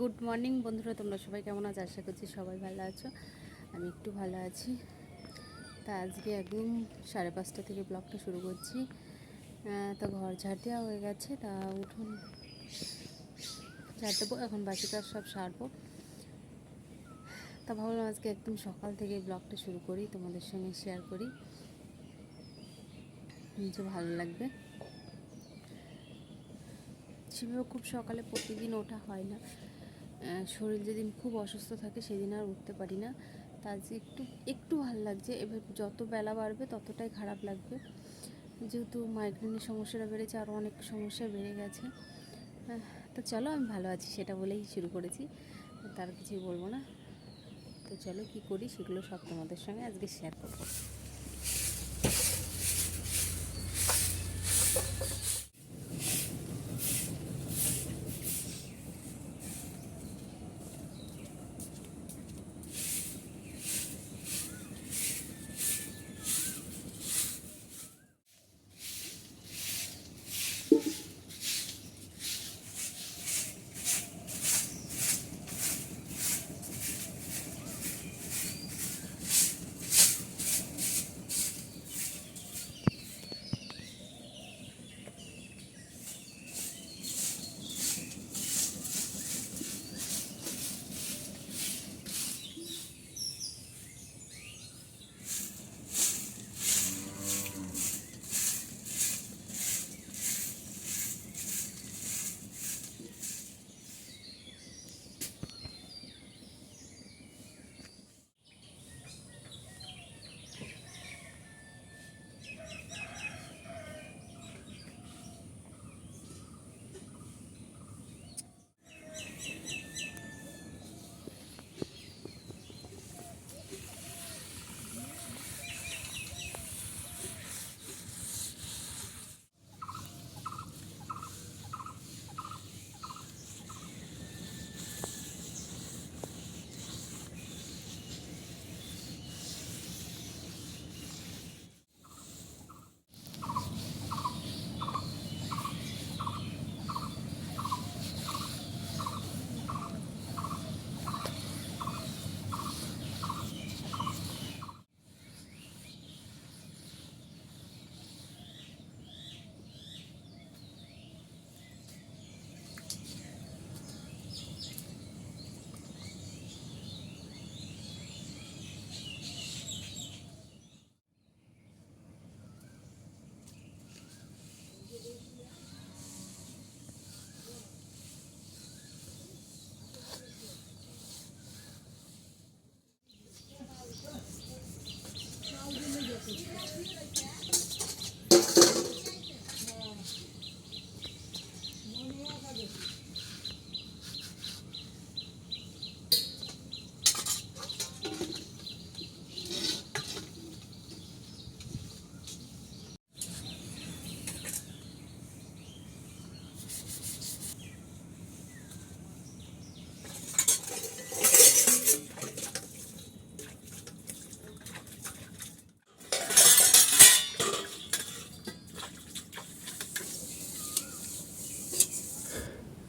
Good morning বন্ধুরা, তোমরা সবাই কেমন আছো? আশা করছি সবাই ভালো আছো। আমি একটু ভালো আছি। তা আজকে একদম সাড়ে পাঁচটা থেকে ব্লগটা শুরু করছি। তা ঘর ঝাড় দেওয়া হয়ে গেছে, তা উঠুন ঝাড় দেবো, এখন বাকি কাজ সব সারবো। তা ভাবলাম আজকে একদম সকাল থেকে ব্লগটা শুরু করি, তোমাদের সঙ্গে শেয়ার করি। নিজে ভালো লাগবে। সেভাবে খুব সকালে প্রতিদিন ওঠা হয় না। শরীর যেদিন খুব অসুস্থ থাকে সেদিন আর উঠতে পারি না। তা আজকে একটু একটু ভালো লাগছে। এবার যত বেলা বাড়বে ততটাই খারাপ লাগবে। যেহেতু মাইগ্রেনের সমস্যাটা বেড়েছে আরও অনেক সমস্যা বেড়ে গেছে। তো চলো আমি ভালো আছি, সেটা বলেই শুরু করেছি। তার কিছুই বলব না। তো চলো কী করি সেগুলো সব তোমাদের সঙ্গে আজকে শেয়ার করব।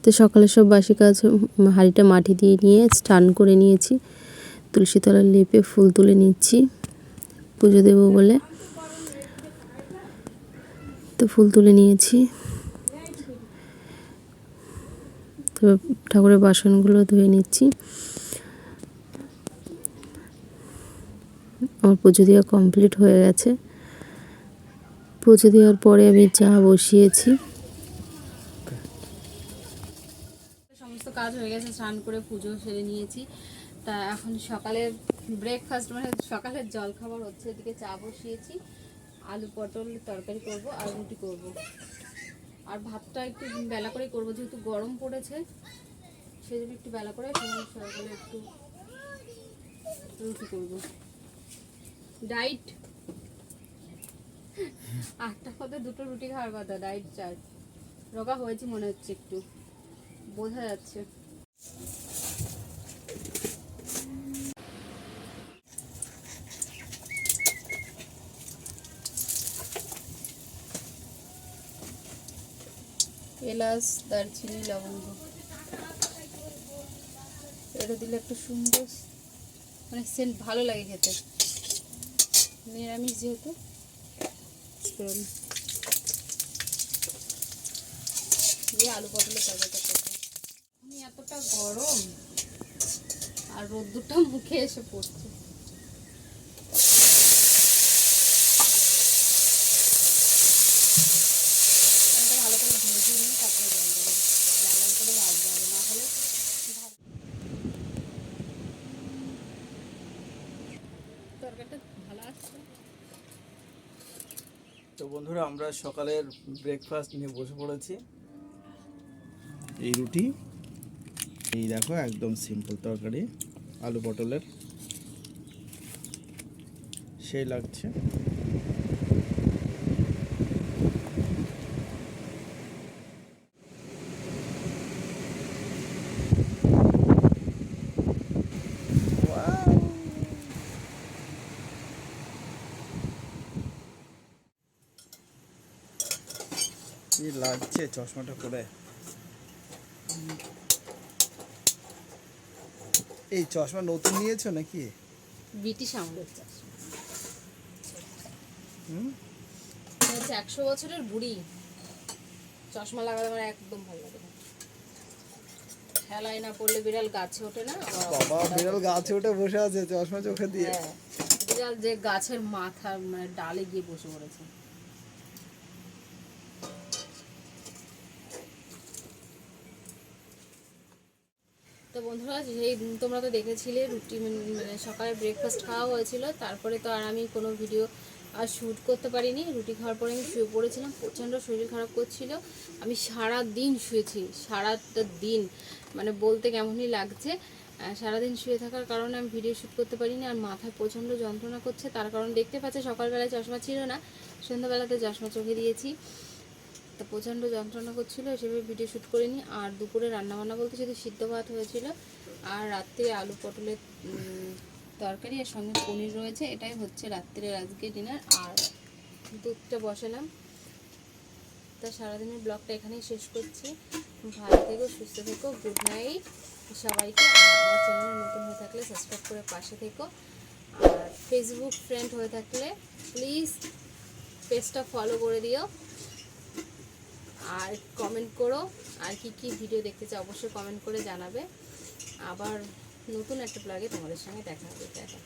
তো সকালে সব বাসি কাজ হাঁড়িটা মাটি দিয়ে নিয়ে স্নান করে নিয়েছি। তুলসী তলার লেপে ফুল তুলে নিচ্ছি। পুজো দেবো বলে। তো ফুল তুলে নিয়েছি। তো ঠাকুরের বাসনগুলো ধুয়ে নিচ্ছি। আমার পুজো দেওয়া কমপ্লিট হয়ে গেছে। পুজো দেওয়ার পরে আমি চা বসিয়েছি। কাজ হয়ে গেছে, স্নান করে পুজো সেরে নিয়েছি। তা এখন সকালের ব্রেকফাস্ট মানে সকালের জল খাবার হচ্ছে, এদিকে চা বসিয়েছি, আলু পটল তরকারি করব আর রুটি করব। আর ভাতটা একটু বেলা করে করব, যেহেতু গরম পড়েছে, সেই জন্য একটু বেলা করে সকালে একটু রুটি করব। ডাইট। আটটা পথে দুটো রুটি খাওয়ার কথা, ডাইট চার্ট রোগা হয়েছে মনে হচ্ছে একটু। বোঝা যাচ্ছে। এলাচ, দারচিনি, লবঙ্গ। এটা দিলে একটু সুন্দর মানে সেন্ট ভালো লাগে খেতে। নিরামিষ যেহেতু আলু পটলের তরকারিটা। এতটা গরম আর রোদ্দুরটা মুখে এসে পড়ছে। ভালো করে ভেজে নিয়ে তারপরে জল দেবো। লাল লাল করে ভাজতে হবে না হলে তরকারিটা ভালো আছে তো বন্ধুরা আমরা সকালের ব্রেকফাস্ট নিয়ে বসে পড়েছি। এই রুটি এই দেখো একদম সিম্পল তরকারি আলু পটলের। সেই লাগছে। কি লাগছে চশমাটা পরে। এই চশমা নতুন নিয়েছো নাকি? ব্রিটিশ আমলের চাষ হুম? হচ্ছে একশো বছরের বুড়ি। চশমা লাগালে আমার একদম ভালো লাগে না। খেলায় না পড়লে বিড়াল গাছে ওঠে না? বাবা বিড়াল গাছে উঠে বসে আছে চশমা চোখে দিয়ে। হ্যাঁ। বিড়াল যে গাছের মাথা মানে ডালে গিয়ে বসে পড়েছে। বন্ধুরা সেই তোমরা তো দেখেছিলে রুটি মানে- মানে সকালে ব্রেকফাস্ট খাওয়া হয়েছিল। তারপরে তো আর আমি কোনো ভিডিও আর শ্যুট করতে পারিনি। রুটি খাওয়ার পরে আমি শুয়ে পড়েছিলাম, প্রচণ্ড শরীর খারাপ করছিল। আমি সারা দিন শুয়েছি, সারাটা দিন। মানে বলতে কেমনই লাগছে সারাদিন শুয়ে থাকার কারণে আমি ভিডিও শ্যুট করতে পারিনি। আর মাথায় প্রচণ্ড যন্ত্রণা করছে, তার কারণ দেখতে পাচ্ছে সকালবেলায় চশমা ছিল না, সন্ধ্যাবেলাতে চশমা চোখে দিয়েছি। তো প্রচণ্ড যন্ত্রণা করছিল সেভাবে ভিডিও শ্যুট করিনি। আর দুপুরে রান্নাবান্না বলতে শুধু সিদ্ধ ভাত হয়েছিল, আর রাত্রে আলু পটলের তরকারি আর সঙ্গে পনির রয়েছে, এটাই হচ্ছে রাত্রের আজকে ডিনার আর দুধটা বসালাম। তা সারাদিনের ব্লগটা এখানেই শেষ করছি। ভালো থেকো, সুস্থ থেকো গুড নাইট সবাইকে। আমার চ্যানেলে নতুন হয়ে থাকলে সাবস্ক্রাইব করে পাশে থেকো। আর ফেসবুক ফ্রেন্ড হয়ে থাকলে প্লিজ পেজটা ফলো করে দিও। আর কমেন্ট করো। আর কি কি ভিডিও দেখতে চাও অবশ্যই কমেন্ট করে জানাবে। আবার নতুন একটা ব্লগে তোমাদের সঙ্গে দেখা হবে। দেখা